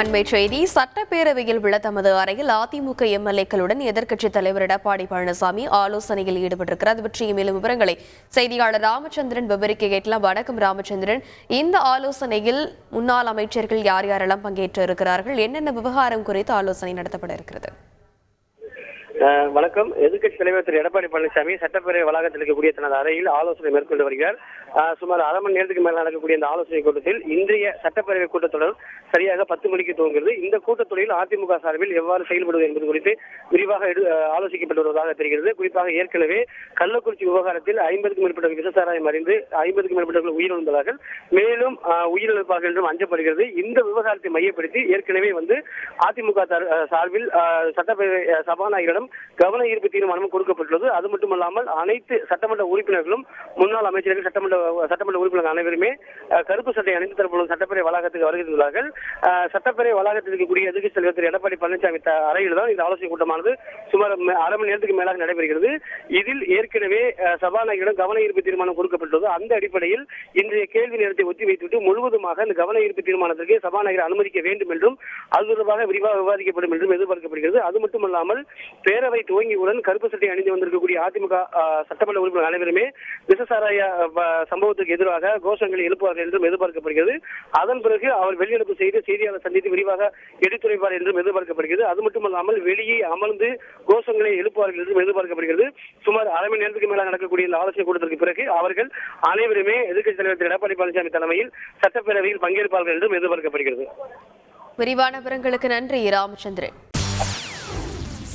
அண்மை செய்தி சட்டப்பேரவையில் உள்ள தமது அறையில் அதிமுக எம்எல்ஏக்களுடன் எதிர்க்கட்சித் தலைவர் எடப்பாடி பழனிசாமி ஆலோசனையில் ஈடுபட்டிருக்கிறார். அது பற்றிய மேலும் விவரங்களை செய்தியாளர் ராமச்சந்திரன் விவரிக்க கேட்கலாம். வணக்கம் ராமச்சந்திரன். இந்த ஆலோசனையில் முன்னாள் அமைச்சர்கள் யார் யாரெல்லாம் பங்கேற்று இருக்கிறார்கள் என்னென்ன விவகாரம் குறித்து ஆலோசனை நடத்தப்பட இருக்கிறது? வணக்கம். எதிர்க்கட்சி தலைவர் திரு. எடப்பாடி பழனிசாமி சட்டப்பேரவை வளாகத்தில் இருக்கக்கூடிய தனது அறையில் ஆலோசனை மேற்கொண்டு வருகிறார். சுமார் அரை மணி நேரத்துக்கு மேல் நடக்கக்கூடிய இந்த ஆலோசனை கூட்டத்தில் இன்றைய சட்டப்பேரவை கூட்டத்தொடர் சரியாக பத்து மணிக்கு துவங்குகிறது. இந்த கூட்டத்தொடரில் அதிமுக சார்பில் எவ்வாறு செயல்படுவது என்பது குறித்து விரிவாக எடு- ஆலோசிக்கப்பட்டு வருவதாக தெரிகிறது. குறிப்பாக ஏற்கனவே கள்ளக்குறிச்சி விவகாரத்தில் ஐம்பதுக்கும் மேற்பட்ட விசசாராயம் அறிந்து ஐம்பதுக்கும் மேற்பட்டவர்கள் உயிரிழந்தார்கள் மேலும் உயிரிழப்பார்கள் என்றும் அஞ்சப்படுகிறது. இந்த விவகாரத்தை மையப்படுத்தி ஏற்கனவே வந்து அதிமுக தர- சார்பில் சட்டப்பேரவை சபாநாயகரிடம் கவன ஈர்ப்பு தீர்மானமும் கொடுக்கப்பட்டுள்ளது. அது மட்டுமல்லாமல் அனைத்து சட்டமன்ற உறுப்பினர்களும் முன்னாள் அமைச்சர்கள் சட்டமன்ற சட்டமன்ற உறுப்பினர்கள் அனைவருமே கருப்பு சட்டை அணிந்து தரப்படும் சட்டப்பேரவை வளாகத்துக்கு வருகின்றார்கள். சட்டப்பேரவை வளாகத்தில் இருக்கக்கூடிய எதிர்க்கட்சி தலைவர் திரு. எடப்பாடி பழனிசாமி அறையில் தான் இந்த ஆலோசனை கூட்டமானது சுமார் அரை மணி நேரத்துக்கு மேலாக நடைபெறுகிறது. இதில் ஏற்கனவே சபாநாயகரிடம் கவன ஈர்ப்பு தீர்மானம் கொடுக்கப்பட்டுள்ளது. அந்த அடிப்படையில் இன்றைய கேள்வி நேரத்தை ஒத்தி வைத்துவிட்டு முழுவதுமாக இந்த கவன ஈர்ப்பு தீர்மானத்திற்கு சபாநாயகர் அனுமதிக்க வேண்டும் என்றும் அது தொடர்பாக விரிவாக விவாதிக்கப்படும் என்றும் எதிர்பார்க்கப்படுகிறது. அது மட்டுமல்லாமல் பேரவை துவங்கியவுடன் கருப்பு சட்டை அணிந்து வந்திருக்கக்கூடிய அதிமுக சட்டமன்ற உறுப்பினர் அனைவருமே விசசாராய சம்பவத்துக்கு எதிராக கோஷங்களை எழுப்புவார்கள் என்றும் எதிர்பார்க்கப்படுகிறது. அதன் பிறகு அவர் வெளிநடப்பு செய்து செய்தியாளர் சந்தித்து விரிவாக எடுத்துரைப்பார் என்றும் எதிர்பார்க்கப்படுகிறது. அது மட்டுமல்லாமல் வெளியே அமர்ந்து கோஷங்களை எழுப்புவார்கள் என்றும் எதிர்பார்க்கப்படுகிறது. சுமார் அரை மணி நேரத்துக்கு மேலாக நடக்கக்கூடிய இந்த ஆலோசனை கூட்டத்திற்கு பிறகு அவர்கள் அனைவருமே எதிர்க்கட்சி தலைவர் திரு எடப்பாடி பழனிசாமி தலைமையில் சட்டப்பேரவையில் பங்கேற்பார்கள் என்றும் எதிர்பார்க்கப்படுகிறது. விரிவான விவரங்களுக்கு நன்றி ராமச்சந்திரன்.